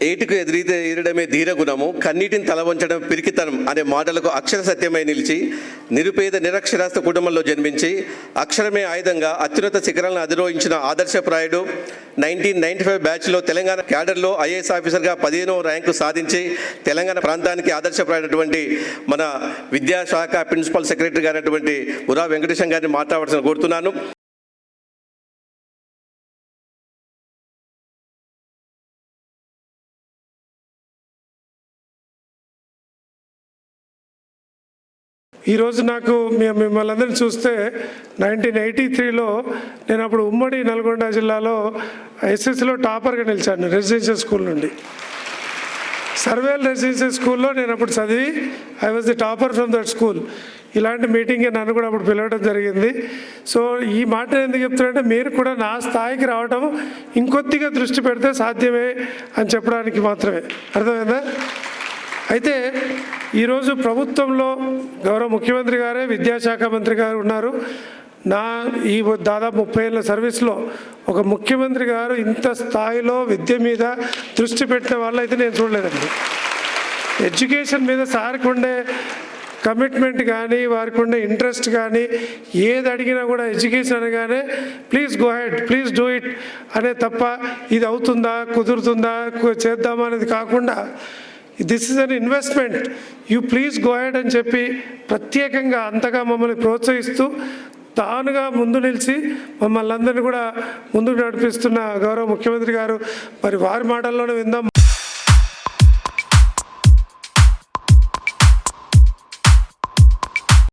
ఏటుకు ఎదిరితే ఎదురడమే ధీరగుణము కన్నీటిని తలవంచడం పిరికితనం అనే మాటలకు అక్షర సత్యమై నిలిచి నిరుపేద నిరక్షరాస్త కుటుంబంలో జన్మించి అక్షరమే ఆయుధంగా అత్యున్నత శిఖరాలను అధిరోహించిన ఆదర్శప్రాయుడు నైన్టీన్ నైన్టీ ఫైవ్ బ్యాచ్లో తెలంగాణ క్యాడర్లో ఐఏఎస్ ఆఫీసర్గా పదిహేనవ ర్యాంకు సాధించి తెలంగాణ ప్రాంతానికి ఆదర్శప్రాయమైనటువంటి మన విద్యాశాఖ ప్రిన్సిపల్ సెక్రటరీ గారైనటువంటి ఉరా వెంకటేశం గారిని మాట్లాడాల్సిన కోరుతున్నాను. ఈరోజు నాకు మిమ్మల్ని అందరినీ చూస్తే నైన్టీన్ ఎయిటీ త్రీలో నేను అప్పుడు ఉమ్మడి నల్గొండ జిల్లాలో ఎస్ఎస్సిలో టాపర్గా నిలిచాను రెసిడెన్షియల్ స్కూల్ నుండి. సర్వేల్ రెసిడెన్షియల్ స్కూల్లో నేను అప్పుడు చదివి I was the topper from that school. ఇలాంటి మీటింగ్ నన్ను కూడా అప్పుడు పిలవడం జరిగింది. సో ఈ మాట ఎందుకు చెప్తున్నానంటే మీరు కూడా నా స్థాయికి రావడం ఇంకొద్దిగా దృష్టి పెడితే సాధ్యమే అని చెప్పడానికి మాత్రమే. అర్థమైందా? అయితే ఈరోజు ప్రభుత్వంలో గౌరవ ముఖ్యమంత్రి గారే విద్యాశాఖ మంత్రి గారు ఉన్నారు. నా ఈ దాదాపు ముప్పై ఏళ్ళ సర్వీస్లో ఒక ముఖ్యమంత్రి గారు ఇంత స్థాయిలో విద్య మీద దృష్టి పెట్టిన వాళ్ళు అయితే నేను చూడలేదండి. ఎడ్యుకేషన్ మీద సార్కి ఉండే కమిట్మెంట్ కానీ వారికి ఉండే ఇంట్రెస్ట్ కానీ ఏది అడిగినా కూడా ఎడ్యుకేషన్ అనగానే please go ahead please do it అనే తప్ప ఇది అవుతుందా కుదురుతుందా చేద్దామా అనేది కాకుండా this is an investment you please go ahead అని చెప్పి ప్రత్యేకంగా అంతగా మమ్మల్ని ప్రోత్సహిస్తూ తానుగా ముందు నిలిచి మమ్మల్ని అందరినీ కూడా ముందుకు నడిపిస్తున్న గౌరవ ముఖ్యమంత్రి గారు. మరి వారి మాటల్లోనే విందాం.